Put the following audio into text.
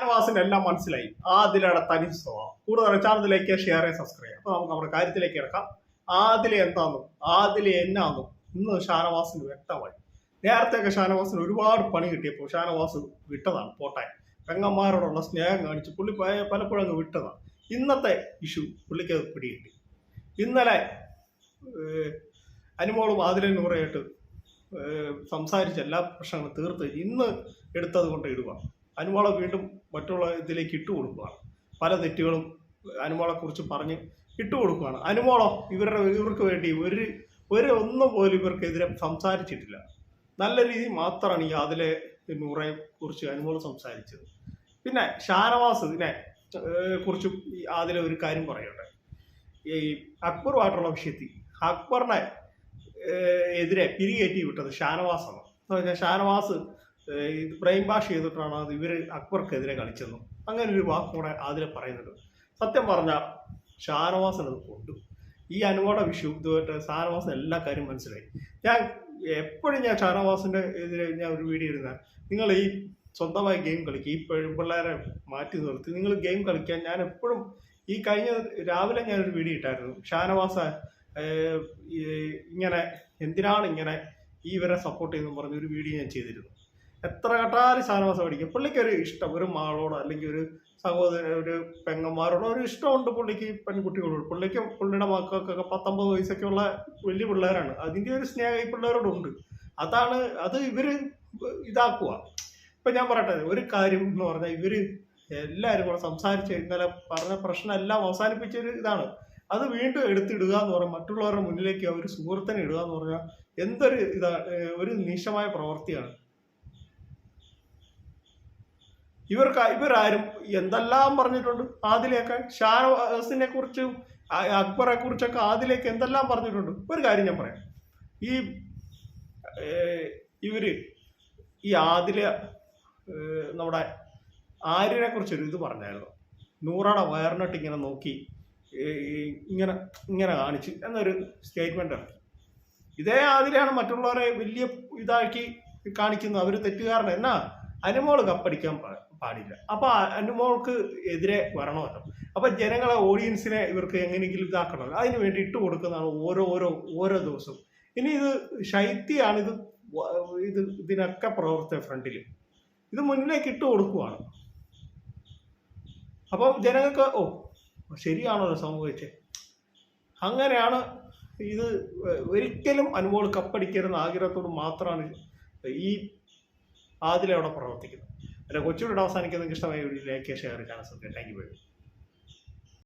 ഷാനവാസിന് എല്ലാം മനസ്സിലായി. ആദിലയുടെ തനി സ്വഭാവം. കൂടുതൽ ചാനലിലേക്ക് ഷെയർ ചെയ്യുക സബ്സ്ക്രൈബ് അപ്പൊ നമുക്ക് നമ്മുടെ കാര്യത്തിലേക്ക് ഇറക്കാം ആദില എന്താന്നും? ആദില എന്നാന്നും? ഇന്ന് ഷാനവാസിന് വ്യക്തമായി. നേരത്തെയൊക്കെ ഷാനവാസിന് ഒരുപാട് പണി കിട്ടിയപ്പോൾ ഷാനവാസ് വിട്ടതാണ്. പോട്ടെ. പെങ്ങന്മാരോടുള്ള സ്നേഹം കാണിച്ച് പുള്ളി പലപ്പോഴും അങ്ങ് വിട്ടതാണ്. ഇന്നത്തെ ഇഷ്യൂ പുള്ളിക്ക് അത് പിടികിട്ടി. ഇന്നലെ അനുമോളും ആദിലും നൂറയായിട്ട് സംസാരിച്ച് എല്ലാ പ്രശ്നങ്ങളും തീർത്ത് ഇന്ന് എടുത്തത് കൊണ്ട് ഇടുക അനുമോളെ വീണ്ടും മറ്റുള്ള ഇതിലേക്ക് ഇട്ട് കൊടുക്കുകയാണ്. പല തെറ്റുകളും അനുമോളെക്കുറിച്ച് പറഞ്ഞ് ഇട്ട് കൊടുക്കുകയാണ്. അനുമോളോ ഇവരുടെ ഇവർക്ക് വേണ്ടി ഒരു ഒരു ഒന്നും പോലും ഇവർക്കെതിരെ സംസാരിച്ചിട്ടില്ല. നല്ല രീതി മാത്രമാണ് ഈ അതിലെ നൂറയെ കുറിച്ച് അനുമോൾ സംസാരിച്ചത്. പിന്നെ ഷാനവാസ് ഇതിനെ കുറിച്ച് അതിലെ ഒരു കാര്യം പറയട്ടെ. ഈ അക്ബറുമായിട്ടുള്ള വിഷയത്തിൽ അക്ബറിനെ എതിരെ പിരികേറ്റി വിട്ടത് ഷാനവാസാണ്. എന്ന് പറഞ്ഞാൽ ഷാനവാസ് ഇത് ബ്രെയിൻ വാഷ് ചെയ്തിട്ടാണ് അത് ഇവർ അക്ബർക്കെതിരെ കളിച്ചതെന്നും അങ്ങനെ ഒരു വാക്ക് കൂടെ അതിലെ പറയുന്നുണ്ട്. സത്യം പറഞ്ഞാൽ ഷാനവാസൻ അത് കൊണ്ടു. ഈ അനുവാട വിഷു ഷാനവാസിന് എല്ലാ കാര്യം മനസ്സിലായി. ഞാൻ എപ്പോഴും ഞാൻ ഷാനവാസിന്റെ എതിരെ ഞാൻ ഒരു വീഡിയോ ഇടുന്ന നിങ്ങൾ ഈ സ്വന്തമായി ഗെയിം കളിക്കുക ഈ പെൺപിള്ളേരെ മാറ്റി നിർത്തി നിങ്ങൾ ഗെയിം കളിക്കാൻ ഞാൻ എപ്പോഴും ഈ കഴിഞ്ഞ രാവിലെ ഞാൻ ഒരു വീഡിയോ ഇട്ടായിരുന്നു. ഷാനവാസ ഇങ്ങനെ എന്തിനാണ് ഇങ്ങനെ ഈ ഇവരെ സപ്പോർട്ട് ചെയ്യുന്നു പറഞ്ഞ ഒരു വീഡിയോ ഞാൻ ചെയ്തിരുന്നു. എത്ര കട്ടാലും ഷാനവാസ പുള്ളിക്ക് ഒരു ഇഷ്ടം ഒരു മാളോടോ അല്ലെങ്കിൽ ഒരു സഹോദര ഒരു പെങ്ങന്മാരോടോ ഒരു ഇഷ്ടമുണ്ട് പുള്ളിക്ക് പെൺകുട്ടികളോട്. പുള്ളിക്കും പുള്ളിയുടെ മക്കൾക്കൊക്കെ പത്തൊമ്പത് വയസ്സൊക്കെ ഉള്ള വലിയ പിള്ളേരാണ്. അതിന്റെ ഒരു സ്നേഹം ഈ പിള്ളേരോടുണ്ട്. അതാണ് അത് ഇവർ ഇതാക്കുക ഇപ്പൊ ഞാൻ പറയട്ടെ ഒരു കാര്യം എന്ന് പറഞ്ഞാൽ ഇവർ എല്ലാവരും കൂടെ സംസാരിച്ച് ഇന്നലെ പറഞ്ഞ പ്രശ്നം എല്ലാം അവസാനിപ്പിച്ച ഒരു ഇതാണ്. അത് വീണ്ടും എടുത്തിടുക എന്ന് പറഞ്ഞാൽ മറ്റുള്ളവരുടെ മുന്നിലേക്ക് ഒരു സുഹൃത്തിനെ ഇടുക എന്ന് പറഞ്ഞാൽ എന്തൊരു ഇതാ ഒരു നിശമായ പ്രവൃത്തിയാണ്. ഇവർക്ക് ഇവരാരും എന്തെല്ലാം പറഞ്ഞിട്ടുണ്ട്? ആദിലെയൊക്കെ ഷാനവാസിനെ കുറിച്ചും അക്ബറെ കുറിച്ചൊക്കെ ആദിലേക്ക് എന്തെല്ലാം പറഞ്ഞിട്ടുണ്ട്? ഒരു കാര്യം ഞാൻ പറയാം. ഈ ഇവർ ഈ ആദില നമ്മുടെ ആര്യനെ കുറിച്ചൊരു ഇത് പറഞ്ഞായിരുന്നു. നൂറയുടെ വയറിനിട്ട് ഇങ്ങനെ നോക്കി ഇങ്ങനെ ഇങ്ങനെ കാണിച്ച് എന്നൊരു സ്റ്റേറ്റ്മെന്റ് ഇറക്കി. ഇതേ ആതിരെയാണ് മറ്റുള്ളവരെ വലിയ ഇതാക്കി കാണിക്കുന്നത്. അവർ തെറ്റുകാരൻ എന്നാ അനുമോൾ കപ്പടിക്കാൻ പാടില്ല. അപ്പൊ അനുമോൾക്ക് എതിരെ വരണമല്ലോ അപ്പൊ ജനങ്ങളെ ഓഡിയൻസിനെ ഇവർക്ക് എങ്ങനെയെങ്കിലും ഇതാക്കണമല്ലോ. അതിന് വേണ്ടി ഇട്ട് കൊടുക്കുന്നതാണ് ഓരോ ഓരോ ഓരോ ദിവസവും. ഇനി ഇത് ശൈത്യാണ് ഇത് ഇത് ഇതിനൊക്കെ പ്രവർത്തന ഫ്രണ്ടിൽ ഇത് മുന്നിലേക്ക് ഇട്ട് കൊടുക്കുവാണ്. അപ്പം ജനങ്ങൾക്ക് ഓ ശരിയാണല്ലോ സംഭവിച്ചത് അങ്ങനെയാണ് ഇത് ഒരിക്കലും അനുമോൾ കപ്പടിക്കരുന്ന ആഗ്രഹത്തോട് മാത്രമാണ് ഈ ആദില അവിടെ പ്രവർത്തിക്കുന്നത്. അല്ല കൊച്ചുകൂടെ അവസാനിക്കുന്നത് ഇഷ്ടമായ ഒരു like share channel thank you very much